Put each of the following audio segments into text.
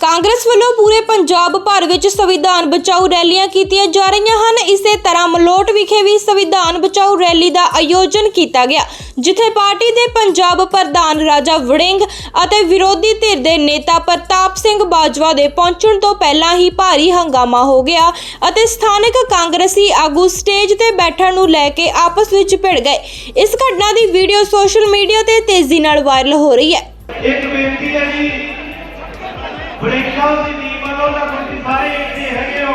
ਕਾਂਗਰਸ ਵੱਲੋਂ ਪੂਰੇ ਪੰਜਾਬ ਭਰ ਵਿੱਚ ਸੰਵਿਧਾਨ ਬਚਾਓ ਰੈਲੀਆਂ ਕੀਤੀਆਂ ਜਾ ਰਹੀਆਂ ਹਨ। ਇਸੇ ਤਰ੍ਹਾਂ ਮਲੋਟ ਵਿਖੇ ਵੀ ਸੰਵਿਧਾਨ ਬਚਾਓ ਰੈਲੀ ਦਾ ਆਯੋਜਨ ਕੀਤਾ ਗਿਆ, ਜਿੱਥੇ ਪਾਰਟੀ ਦੇ ਪੰਜਾਬ ਪ੍ਰਧਾਨ ਰਾਜਾ ਵੜਿੰਗ ਅਤੇ ਵਿਰੋਧੀ ਧਿਰ ਦੇ ਨੇਤਾ ਪ੍ਰਤਾਪ ਸਿੰਘ ਬਾਜਵਾ ਦੇ ਪਹੁੰਚਣ ਤੋਂ ਪਹਿਲਾਂ ਹੀ ਭਾਰੀ ਹੰਗਾਮਾ ਹੋ ਗਿਆ ਅਤੇ ਸਥਾਨਕ ਕਾਂਗਰਸੀ ਆਗੂ ਸਟੇਜ ਤੇ ਬੈਠਣ ਨੂੰ ਲੈ ਕੇ ਆਪਸ ਵਿੱਚ ਭਿੜ ਗਏ। ਇਸ ਘਟਨਾ ਦੀ ਵੀਡੀਓ ਸੋਸ਼ਲ ਮੀਡੀਆ ਤੇ ਤੇਜ਼ੀ ਨਾਲ ਵਾਇਰਲ ਹੋ ਰਹੀ ਹੈ। ਇੱਕ ਬੇਨਤੀ ਹੈ ਜੀ ਬੜੇਖਾ ਦੀ ਟੀਮ ਵੱਲੋਂ ਤਾਂ ਤੁਸੀਂ ਸਾਰੇ ਇੱਥੇ ਹੈਗੇ ਹੋ।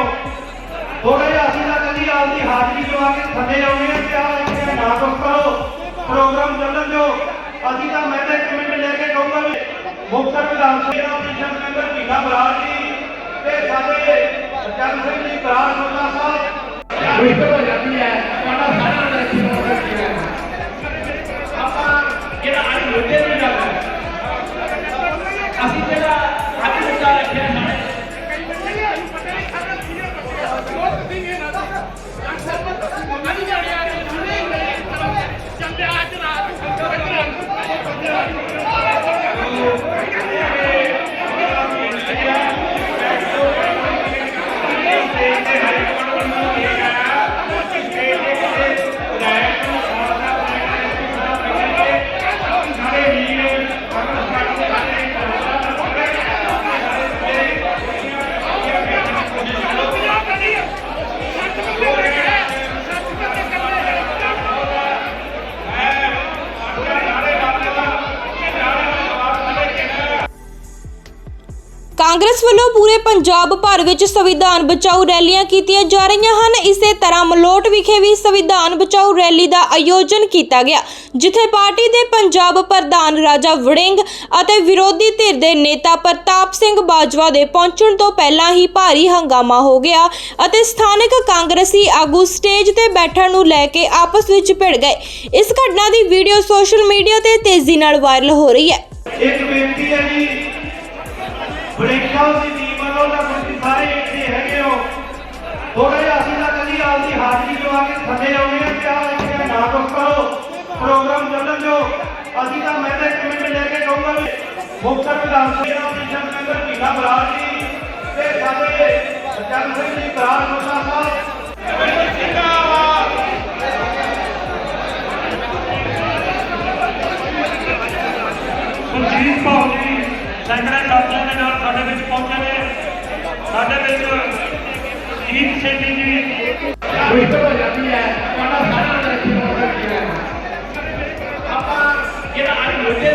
ਥੋੜਾ ਜਿਹਾ ਅਸੀਂ ਤਾਂ ਕਦੀ ਆਪਦੀ ਹਾਜ਼ਰੀ ਲਵਾ ਕੇ ਥੱਲੇ ਆਉਣੇ ਆ ਕਿ ਆਹ ਇੱਥੇ ਨਾ ਕੁਛ ਕਰੋ, ਪ੍ਰੋਗਰਾਮ ਚੱਲਣ ਦਿਓ। ਅਸੀਂ ਤਾਂ ਮੈਂ ਤਾਂ ਇੱਕ ਮਿੰਟ ਲੈ ਕੇ ਕਹੂੰਗਾ ਵੀ ਮੁਕਤਸਰ ਵਿਧਾਨ ਸਭਾ ਪ੍ਰੀਸ਼ਦ ਮੈਂਬਰ ਭੀਖਾ ਬਰਾੜ ਜੀ ਤੇ ਸਾਡੇ ਚਰਨ ਸਿੰਘ ਜੀ ਬਰਾੜ ਸੋਨਾ ਸਾਹਿਬ। ਮੁਸ਼ਕਲ ਹੋ ਹੈ ਤੁਹਾਡਾ ਸਾਰਿਆਂ Thank you. ਕਾਂਗਰਸ ਵੱਲੋਂ ਪੂਰੇ ਪੰਜਾਬ ਭਰ ਵਿੱਚ ਸੰਵਿਧਾਨ ਬਚਾਓ ਰੈਲੀਆਂ ਕੀਤੀਆਂ ਜਾ ਰਹੀਆਂ ਹਨ। ਇਸੇ ਤਰ੍ਹਾਂ ਮਲੋਟ ਵਿਖੇ ਵੀ ਸੰਵਿਧਾਨ ਬਚਾਓ ਰੈਲੀ ਦਾ ਆਯੋਜਨ ਕੀਤਾ ਗਿਆ, ਜਿੱਥੇ ਪਾਰਟੀ ਦੇ ਪੰਜਾਬ ਪ੍ਰਧਾਨ ਰਾਜਾ ਵੜਿੰਗ ਅਤੇ ਵਿਰੋਧੀ ਧਿਰ ਦੇ ਨੇਤਾ ਪ੍ਰਤਾਪ ਸਿੰਘ ਬਾਜਵਾ ਦੇ ਪਹੁੰਚਣ ਤੋਂ ਪਹਿਲਾਂ ਹੀ ਭਾਰੀ ਹੰਗਾਮਾ ਹੋ ਗਿਆ ਅਤੇ ਸਥਾਨਕ ਕਾਂਗਰਸੀ ਆਗੂ ਸਟੇਜ ਤੇ ਬੈਠਣ ਨੂੰ ਲੈ ਕੇ ਆਪਸ ਵਿੱਚ ਭਿੜ ਗਏ। ਇਸ ਘਟਨਾ ਦੀ ਵੀਡੀਓ ਸੋਸ਼ਲ ਮੀਡੀਆ ਤੇ ਤੇਜ਼ੀ ਨਾਲ ਵਾਇਰਲ ਹੋ ਰਹੀ ਹੈ। ਇੱਕ ਬੇਨਤੀ ਹੈ ਜੀ ਬੜੇਖਾ ਦੀ ਟੀਮ ਵੱਲੋਂ ਤਾਂ ਤੁਸੀਂ ਸਾਰੇ ਇੱਥੇ ਹੈਗੇ ਹੋ। ਥੋੜਾ ਜਿਹਾ ਅਸੀਂ ਤਾਂ ਕਦੀ ਆਪਦੀ ਹਾਜ਼ਰੀ ਲਵਾ ਕੇ ਥੱਲੇ ਆਉਣੇ ਆ ਕਿ ਆਹ ਇੱਥੇ ਨਾ ਕੁਛ ਕਰੋ। ਪ੍ਰੋਗਰਾਮ ਚੱਲਣ ਦਿਓ। ਅਸੀਂ ਤਾਂ ਮੈਂ ਤਾਂ ਇੱਕ ਮਿੰਟ ਲੈ ਕੇ ਕਹੂੰਗਾ ਵੀ ਮੁਕਤਸਰ ਵਿਧਾਨ ਸਭਾ ਪ੍ਰੀਸ਼ਦ ਮੈਂਬਰ ਭੀਖਾ ਬਰਾੜ ਜੀ ਤੇ ਸਾਡੇ ਚਰਨ ਸਿੰਘ ਜੀ ਬਰਾੜ ਸੋਨਾ ਸਾਹਿਬ ਸੈਂਕੜੇ ਸਾਥੀਆਂ ਦੇ ਨਾਲ ਸਾਡੇ ਵਿੱਚ ਪਹੁੰਚੇ ਨੇ। ਸਾਡੇ ਵਿੱਚ ਸ਼ਹੀਦ ਸੈਣੀ ਜੀ। ਕੋਈ ਤੋਂ ਜਾਂਦੀ ਹੈ ਸਾਡਾ ਸਾਰਾ ਰੱਖੀ ਹੋ ਸਕਦੀ ਹੈ ਆਪਾਂ ਜਿਹੜਾ ਅੱਜ ਮੁੱਦੇ